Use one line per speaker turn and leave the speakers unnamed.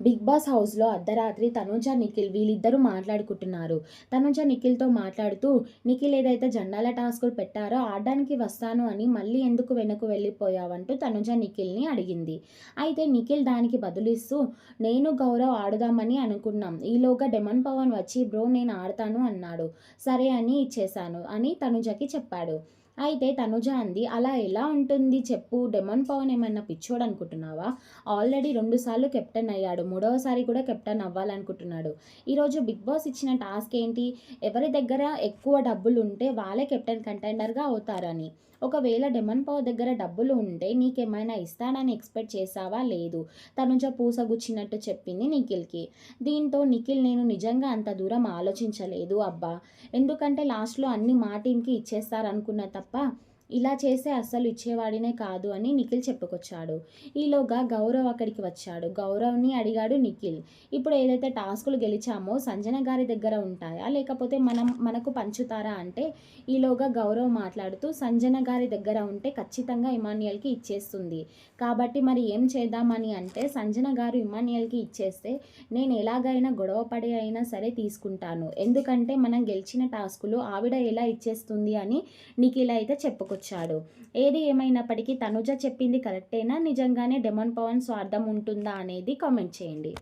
Big boss హౌస్లో అర్ధరాత్రి తనుజ నిఖిల్ వీళ్ళిద్దరూ మాట్లాడుకుంటున్నారు. తనుజ నిఖిల్తో మాట్లాడుతూ నిఖిల్ ఏదైతే జెండాల టాస్కులు పెట్టారో ఆడడానికి వస్తాను అని మళ్ళీ ఎందుకు వెనక్కు వెళ్ళిపోయావంటూ తనుజ నిఖిల్ని అడిగింది. అయితే నిఖిల్ దానికి బదులిస్తూ నేను గౌరవ్ ఆడుదామని అనుకున్నాం. ఈలోగా డెమన్ పవన్ వచ్చి బ్రో నేను ఆడతాను అన్నాడు. సరే అని ఇచ్చేశాను అని తనుజకి చెప్పాడు. అయితే తనుజ అంది అలా ఎలా ఉంటుంది? చెప్పు. డెమన్ పవన్ ఏమైనా పిచ్చోడు అనుకుంటున్నావా? ఆల్రెడీ రెండుసార్లు కెప్టెన్ అయ్యాడు. మూడవసారి కూడా కెప్టెన్ అవ్వాలనుకుంటున్నాడు. ఈరోజు బిగ్ బాస్ ఇచ్చిన టాస్క్ ఏంటి? ఎవరి దగ్గర ఎక్కువ డబ్బులు ఉంటే వాళ్ళే కెప్టెన్ కంటెండర్గా అవుతారని. ఒకవేళ డెమన్ పవర్ దగ్గర డబ్బులు ఉంటే నీకేమైనా ఇస్తానని ఎక్స్పెక్ట్ చేసావా లేదు. తనుజ పూసగుచ్చినట్టు చెప్పింది నిఖిల్కి. దీంతో నిఖిల్ నేను నిజంగా అంత దూరం ఆలోచించలేదు అబ్బా. ఎందుకంటే లాస్ట్లో అన్ని మా టీంకి ఇచ్చేస్తారనుకున్న తప్ప ಅಪ್ಪ ఇలా చేస్తే అస్సలు ఇచ్చేవాడినే కాదు అని నిఖిల్ చెప్పుకొచ్చాడు. ఈలోగా గౌరవ్ అక్కడికి వచ్చాడు. గౌరవ్ని అడిగాడు నిఖిల్ ఇప్పుడు ఏదైతే టాస్కులు గెలిచామో సంజన గారి దగ్గర ఉంటాయా? లేకపోతే మనం మనకు పంచుతారా? అంటే ఈలోగా గౌరవ్ మాట్లాడుతూ సంజన గారి దగ్గర ఉంటే ఖచ్చితంగా ఇమాన్యుయల్కి ఇచ్చేస్తుంది. కాబట్టి మరి ఏం చేద్దామని అంటే సంజన గారు ఇమాన్యుయల్కి ఇచ్చేస్తే నేను ఎలాగైనా గొడవ పడి అయినా సరే తీసుకుంటాను. ఎందుకంటే మనం గెలిచిన టాస్కులు ఆవిడ ఎలా ఇచ్చేస్తుంది అని నిఖిల్ అయితే చెప్పుకొచ్చాడు. వచ్చాడు. ఏది ఏమైనప్పటికీ తనుజ చెప్పింది కరెక్టేనా? నిజంగానే డెమన్ పవన్ స్వార్థం ఉంటుందా అనేది కామెంట్ చేయండి.